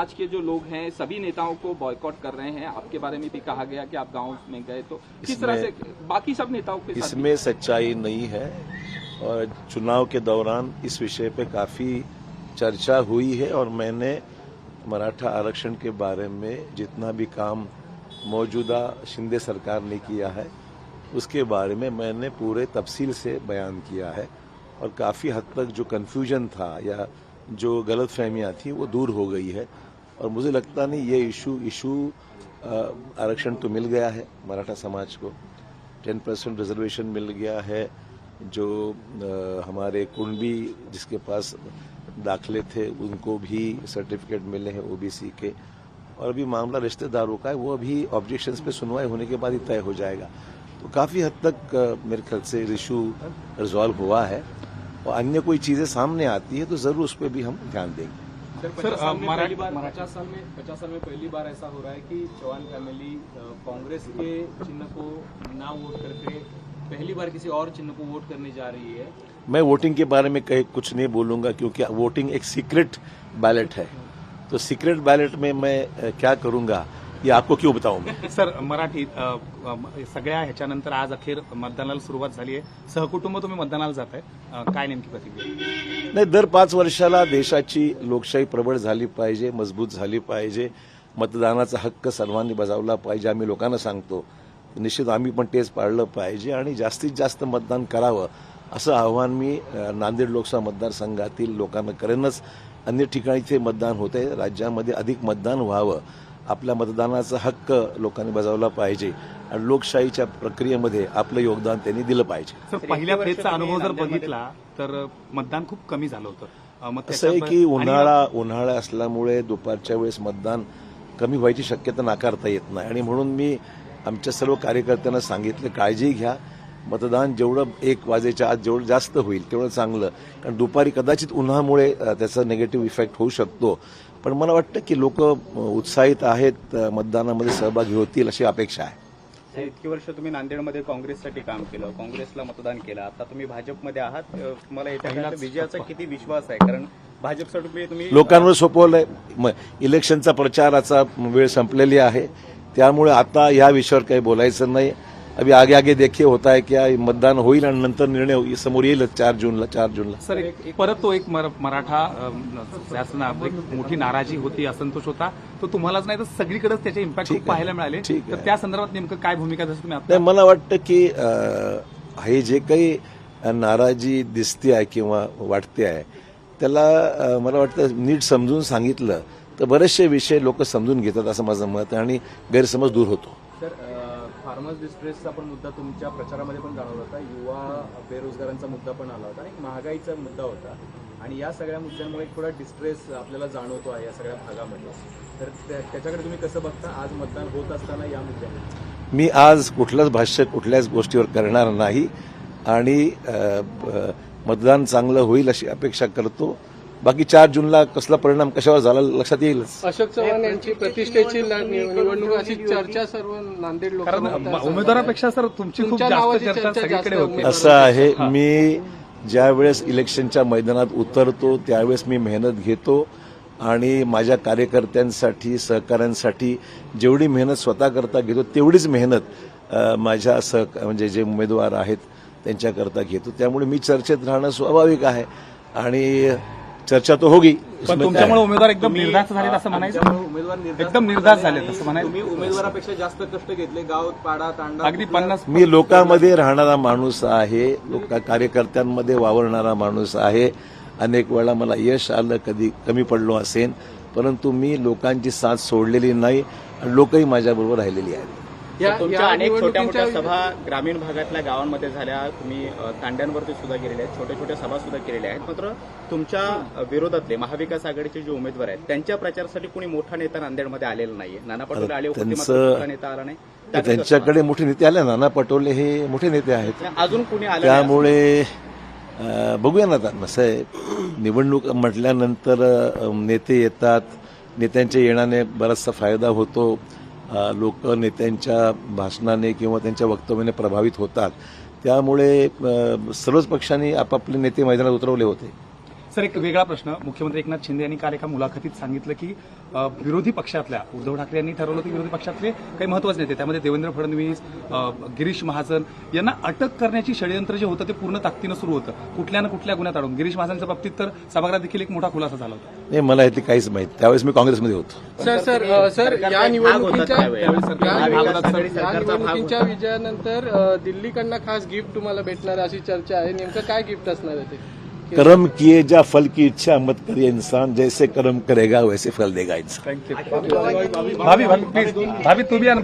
समाज के जो लोग हैं सभी नेताओं को बॉयकॉट कर रहे हैं। आपके बारे में भी कहा गया कि आप गाँव में गए तो किस तरह से बाकी सब नेताओं के इसमें सच्चाई नहीं है और चुनाव के दौरान इस विषय पे काफ़ी चर्चा हुई है और मैंने मराठा आरक्षण के बारे में जितना भी काम मौजूदा शिंदे सरकार ने किया है उसके बारे में मैंने पूरे तफसील से बयान किया है और काफ़ी हद तक जो कन्फ्यूज़न था या जो गलत फहमियाँ थी वो दूर हो गई है। और मुझे लगता नहीं ये इशू इशू आरक्षण तो मिल गया है मराठा समाज को। टेन परसेंट रिजर्वेशन मिल गया है जो अ, हमारे कुणबी जिसके पास दाखले थे उनको भी सर्टिफिकेट मिले हैं ओबीसी के। और अभी मामला रिश्तेदारों का है वो अभी ऑब्जेक्शंस पे सुनवाई होने के बाद ही तय हो जाएगा। तो काफ़ी हद तक मेरे ख्याल से इशू रिजॉल्व हुआ है। और अन्य कोई चीज़ें सामने आती है तो ज़रूर उस पर भी हम ध्यान देंगे। सर पहली बार पचास साल में पचास साल में पहली बार ऐसा हो रहा है कि चौहान फैमिली कांग्रेस के चिन्ह को ना वोट करके पहली बार किसी और चिन्ह को वोट करने जा रही है। मैं वोटिंग के बारे में कहीं कुछ नहीं बोलूँगा क्योंकि वोटिंग एक सीक्रेट बैलेट है। तो सीक्रेट बैलेट में मैं क्या करूँगा? ये आपको क्यों बताऊं मैं? सर मराठी अ, अ, सगळ्या ह्याच्यानंतर आज अखेर मतदानाला सुरुवात झाली आहे. सहकुटुंब तुम्ही मतदानाला जात आहे काय नेमकी प्रतिक्रिया? नाही दर पाच वर्षाला देशाची लोकशाही प्रबळ झाली पाहिजे मजबूत झाली पाहिजे. मतदानाचा हक्क सर्वांनी बजावला पाहिजे आम्ही लोकांना सांगतो. निश्चित आम्ही पण तेच पाळलं पाहिजे आणि जास्तीत जास्त मतदान करावं असं आव्हान मी अ, नांदेड लोकसभा मतदारसंघातील लोकांना करेनच. अन्य ठिकाणी ते मतदान होते राज्यामध्ये अधिक मतदान व्हावं. आपल्या मतदानाचा हक्क लोकांनी बजावला पाहिजे आणि लोकशाहीच्या प्रक्रियेमध्ये आपलं योगदान त्यांनी दिलं पाहिजे. पहिल्या फेजचा अनुभव जर बघितला तर मतदान खूप कमी झालं होतं. असं आहे की उन्हाळा उन्हाळा असल्यामुळे दुपारच्या वेळेस मतदान कमी व्हायची शक्यता नाकारता येत नाही. आणि म्हणून मी आमच्या सर्व कार्यकर्त्यांना सांगितलं काळजी घ्या. मतदान जेवढं एक वाजेच्या आत जेवढं जास्त होईल तेवढं चांगलं. कारण दुपारी कदाचित उन्हामुळे त्याचा निगेटिव्ह इफेक्ट होऊ शकतो. पण मला वाटतं की लोक उत्साहित आहेत मतदानामध्ये सहभागी होतील अशी अपेक्षा आहे. इतकी वर्ष तुम्ही नांदेडमध्ये काँग्रेससाठी काम केलं काँग्रेसला मतदान केलं. आता तुम्ही भाजपमध्ये आहात. तुम्हाला येत्या विजयाचा किती विश्वास आहे? कारण भाजपसाठी तुम्ही लोकांवर सोपवलंय. म- इलेक्शनचा प्रचाराचा वेळ संपलेली आहे. त्यामुळे आता या विषयावर काही बोलायचं नाही. अभी आगे आगे देखिए होता है क्या मतदान होईल आणि नंतर निर्णय. समोर येईलच चार जूनला चार जूनला सर एक- परत तो एक मर- मराठा शासनात एक मोठी नाराजी होती असंतोष होता तो तुम्हालाच नाही तर सगळीकडेच त्याचे इम्पॅक्ट. पाहायला मिळाले तर. त्या संदर्भात नेमकं काय भूमिका जसं तुम्ही मला वाटतं की हे जे काही नाराजी दिसते आहे किंवा वाटते आहे त्याला मला वाटतं नीट समजून सांगितलं तर बरेचसे विषय लोक समजून घेतात असं माझं मत आहे आणि गैरसमज दूर होतो सर फार्मर्स डिस्ट्रेसचा पण मुद्दा तुमच्या प्रचारामध्ये पण जाणवला होता. युवा बेरोजगारांचा मुद्दा पण आला होता आणि एक महागाईचा मुद्दा होता. आणि या सगळ्या मुद्द्यांमुळे थोडा डिस्ट्रेस आपल्याला जाणवतो आहे या सगळ्या भागामध्ये. तर त्या- त्याच्याकडे तुम्ही कसं बघता? आज मतदान होत असताना या मुद्द्यावर मी आज कुठलंच भाष्य कुठल्याच गोष्टीवर करणार नाही. आणि मतदान चांगलं होईल अशी अपेक्षा करतो. बाकी चार जूनला कसला परिणाम कशावर झाला लक्षात येईलच. अशोक चव्हाण यांची प्रतिष्ठेची निवडणूक अशी चर्चा सर्व नांदेड लोकांना उमेदवारापेक्षा सर तुमची खूप तुमच्या जास्त नावाची चर्चा चर्चा सगळीकडे जास्त होते. आहे. असं आहे मी ज्या वेळेस इलेक्शनच्या मैदानात उतरतो त्यावेळेस मी मेहनत घेतो आणि माझ्या कार्यकर्त्यांसाठी सहकाऱ्यांसाठी जेवढी मेहनत स्वतः करता घेतो तेवढीच मेहनत अ, माझ्या सह म्हणजे जे उमेदवार आहेत त्यांच्याकरता घेतो. त्यामुळे मी चर्चेत राहणं स्वाभाविक आहे. आणि चर्चा तो होगी. पण तुमच्यामुळे? उमेदवार एकदम निर्धास्त झाले असं म्हणायचं? उमेदवार एकदम निर्धास्त झाले तसं म्हणायचं. तुम्ही उमेदवारापेक्षा जास्त कष्ट घेतले. गाव पाडा तांडा अगदी पन्नास मी लोकांमध्ये राहणारा माणूस आहे. लोक कार्यकर्त्यांमध्ये वावरणारा माणूस आहे. अनेक वेळा मला यश आलं कधी कमी पडलो असेल परंतु मी लोकांची साथ सोडलेली नाही आणि लोकही माझ्याबरोबर राहिलेली आहेत. या तुमच्या अनेक छोट्या मोठ्या सभा ग्रामीण भागातल्या गावांमध्ये झाल्या. तुम्ही तांड्यांवरती सुद्धा गेलेल्या आहेत. छोट्या छोट्या सभा सुद्धा केलेल्या आहेत. मात्र तुमच्या विरोधातले महाविकास आघाडीचे जे उमेदवार आहेत त्यांच्या प्रचारासाठी कोणी मोठा नेता नांदेडमध्ये आलेला नाहीये. नाना पटोले आले होते मात्र त्यांचं- मोठा नेता आला नाही. त्यांच्याकडे मोठे नेते आले. नाना पटोले हे मोठे नेते आहेत? अजून कुणी आलं नाही त्यामुळे बघूया ना आता. कसं आहे. निवडणूक म्हटल्यानंतर नेते येतात. नेत्यांच्या येण्याने बराचसा फायदा होतो. लोक नेत्यांच्या भाषणाने किंवा त्यांच्या वक्तव्याने प्रभावित होतात. त्यामुळे सर्वच पक्षांनी आपापले नेते मैदानात उतरवले होते. सर एक वेगळा प्रश्न. मुख्यमंत्री एकनाथ शिंदे यांनी काल एका मुलाखतीत सांगितलं की विरोधी पक्षातल्या उद्धव ठाकरे यांनी ठरवलं की विरोधी पक्षातले काही महत्त्वाचे नेते त्यामध्ये देवेंद्र फडणवीस गिरीश महाजन यांना अटक करण्याची षडयंत्र जे होतं ते पूर्ण ताकदीनं सुरू होतं. कुठल्या ना कुठल्या गुन्ह्यात अडून गिरीश महाजनच्या बाबतीत तर सभागृहात देखील एक मोठा खुलासा झाला होता. नाही मला यातली काहीच माहीत. त्यावेळेस मी काँग्रेसमध्ये होतो. सर सर सर या निवडणुकीच्या विजयानंतर दिल्लीकडनं खास गिफ्ट तुम्हाला भेटणार अशी चर्चा आहे. नेमकं काय गिफ्ट असणार आहे ते? कर्म किए जा फल की इच्छा मत करे इंसान। जैसे कर्म करेगा वैसे फल देगा इंसान। भाभी भाभी प्लीज भाभी तू प्लीज ही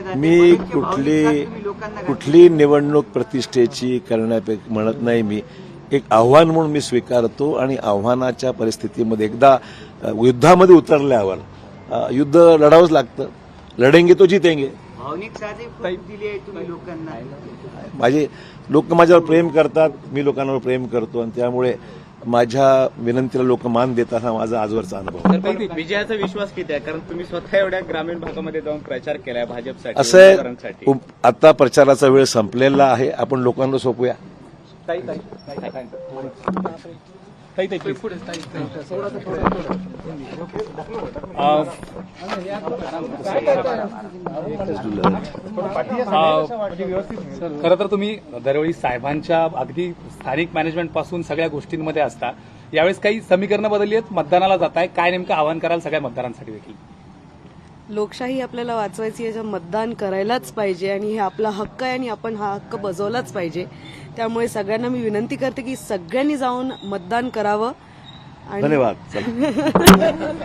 जाते. मी कुठली कुठली निवडणूक प्रतिष्ठेची करण्यापैकी म्हणत नाही मी. एक आव्हान म्हणून मी स्वीकारतो आणि आव्हानाच्या परिस्थितीमध्ये एकदा युद्धामध्ये उतरल्यावर युद्ध लढावंच लागतं. लढेंगे तो जितेंगे. भावनिक साधे दिली आहे तुम्ही लोकांना. माझे लोक माझ्यावर प्रेम करतात मी लोकांवर प्रेम करतो आणि त्यामुळे माझ्या विनंतीला लोक मान देतात हा माझा आजवरचा अनुभव. विजयाचा विश्वास किती आहे? कारण तुम्ही स्वतः एवढ्या ग्रामीण भागामध्ये जाऊन प्रचार केलाय भाजपसाठी असं आहे आता प्रचाराचा वेळ संपलेला आहे आपण लोकांना सोपूया. खरं तर तुम्ही दरवेळी साहेबांच्या अगदी स्थानिक मॅनेजमेंटपासून सगळ्या गोष्टींमध्ये असता. यावेळेस काही समीकरणं बदलली आहेत? मतदानाला जात आहे काय नेमकं आवाहन कराल सगळ्या मतदारांसाठी देखील? लोकशाही आपल्याला वाचवायची आहे मतदान करायलाच पाहिजे आणि हे आपला हक्क आहे आणि आपण हा हक्क बजवलाच पाहिजे. त्यामुळे सगळ्यांना मी विनंती करते की सगळ्यांनी जाऊन मतदान करावं आणि धन्यवाद.